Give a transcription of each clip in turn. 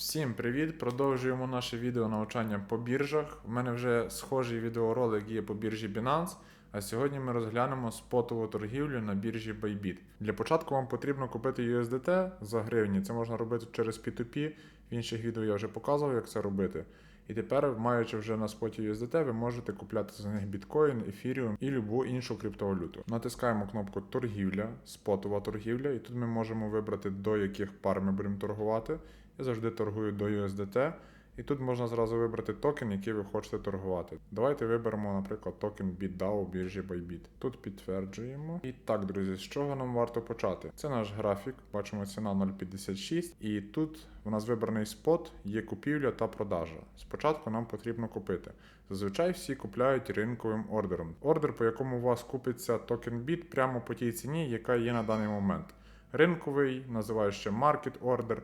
Всім привіт! Продовжуємо наше відео навчання по біржах. У мене вже схожий відеоролик є по біржі Binance. А сьогодні ми розглянемо спотову торгівлю на біржі Bybit. Для початку вам потрібно купити USDT за гривні. Це можна робити через P2P. В інших відео я вже показував, як це робити. І тепер, маючи вже на споті USDT, ви можете купляти за них біткоін, ефіріум і любу іншу криптовалюту. Натискаємо кнопку торгівля, спотова торгівля, і тут ми можемо вибрати до яких пар ми будемо торгувати. Я завжди торгую до USDT. І тут можна зразу вибрати токен, який ви хочете торгувати. Давайте виберемо, наприклад, токен BitDAO біржі Bybit. Тут підтверджуємо. І так, друзі, з чого нам варто почати? Це наш графік, бачимо ціна 0,56, і тут у нас вибраний спот, є купівля та продажа. Спочатку нам потрібно купити. Зазвичай всі купляють ринковим ордером. Ордер, по якому у вас купиться токен BIT прямо по тій ціні, яка є на даний момент. Ринковий, називають ще Market Order.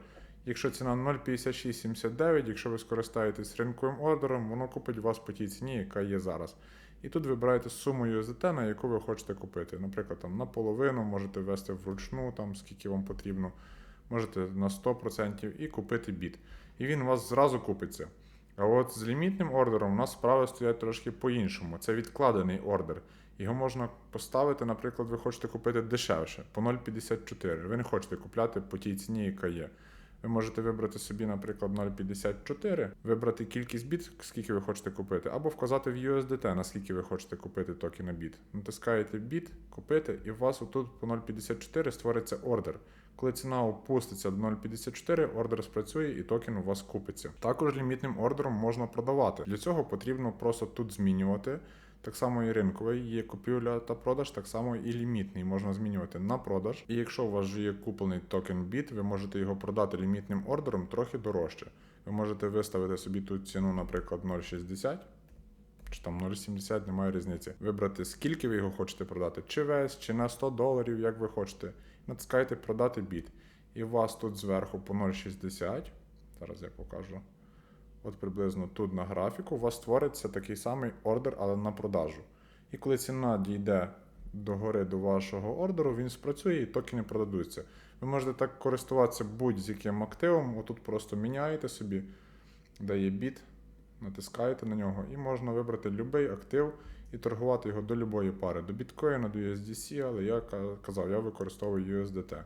Якщо ціна 0,5679, якщо ви скористаєтесь ринковим ордером, воно купить вас по тій ціні, яка є зараз. І тут вибираєте суму USDT, на яку ви хочете купити. Наприклад, там наполовину можете ввести вручну, там скільки вам потрібно, можете на 100% і купити біт. І він у вас зразу купиться. А от з лімітним ордером у нас справи стоять трошки по-іншому. Це відкладений ордер. Його можна поставити, наприклад, ви хочете купити дешевше, по 0,54. Ви не хочете купляти по тій ціні, яка є. Ви можете вибрати собі, наприклад, 0,54, вибрати кількість біт, скільки ви хочете купити, або вказати в USDT, наскільки ви хочете купити токена біт. Натискаєте біт, купити, і у вас отут по 0,54 створиться ордер. Коли ціна опуститься до 0,54, ордер спрацює і токен у вас купиться. Також лімітним ордером можна продавати. Для цього потрібно просто тут змінювати. Так само і ринковий є купівля та продаж, так само і лімітний можна змінювати на продаж. І якщо у вас вже є куплений токен BIT, ви можете його продати лімітним ордером трохи дорожче. Ви можете виставити собі тут ціну, наприклад, 0,60 чи там 0,70, немає різниці. Вибрати, скільки ви його хочете продати, чи весь, чи на 100 доларів, як ви хочете. Натискаєте продати біт. І у вас тут зверху по 0,60. Зараз я покажу. От приблизно тут на графіку у вас створиться такий самий ордер, але на продажу. І коли ціна дійде до гори до вашого ордеру, він спрацює і токени продадуться. Ви можете так користуватися будь-яким активом. Отут просто міняєте собі, де є біт, натискаєте на нього, і можна вибрати будь-який актив і торгувати його до будь-якої пари, до біткоїна, до USDC, але я казав, я використовую USDT.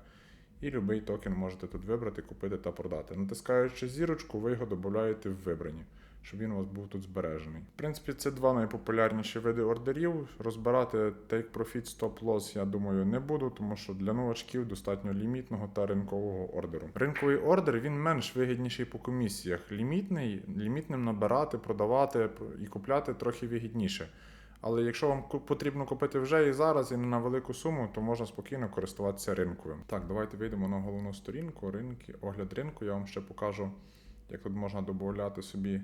І будь-який токен можете тут вибрати, купити та продати. Натискаючи зірочку, ви його додаєте в вибрані, щоб він у вас був тут збережений. В принципі, це два найпопулярніші види ордерів. Розбирати Take Profit Stop Loss, я думаю, не буду, тому що для новачків достатньо лімітного та ринкового ордеру. Ринковий ордер він менш вигідніший по комісіях. Лімітний, лімітним набирати, продавати і купляти трохи вигідніше. Але якщо вам потрібно купити вже і зараз, і не на велику суму, то можна спокійно користуватися ринковим. Так, давайте вийдемо на головну сторінку, ринки, огляд ринку. Я вам ще покажу, як тут можна додати собі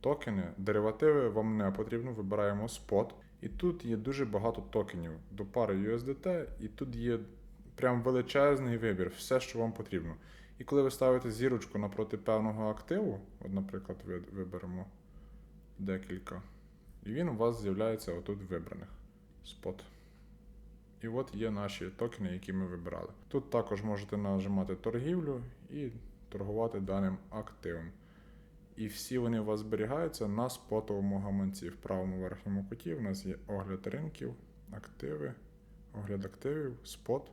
токени. Деривативи вам не потрібно, вибираємо спот. І тут є дуже багато токенів до пари USDT, і тут є прям величезний вибір, все, що вам потрібно. І коли ви ставите зірочку напроти певного активу, от, наприклад, виберемо декілька. І він у вас з'являється отут в вибраних. Спот. І от є наші токени, які ми вибирали. Тут також можете нажимати торгівлю і торгувати даним активом. І всі вони у вас зберігаються на спотовому гаманці. В правому верхньому куті у нас є огляд ринків, активи, огляд активів, спот.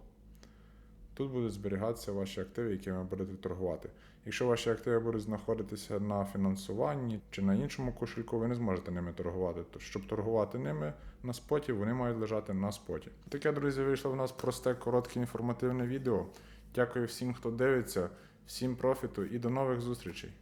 Тут будуть зберігатися ваші активи, якими ви будете торгувати. Якщо ваші активи будуть знаходитися на фінансуванні чи на іншому кошельку, ви не зможете ними торгувати. То щоб торгувати ними на споті, вони мають лежати на споті. Таке, друзі, вийшло в нас просте, коротке інформативне відео. Дякую всім, хто дивиться, всім профіту і до нових зустрічей.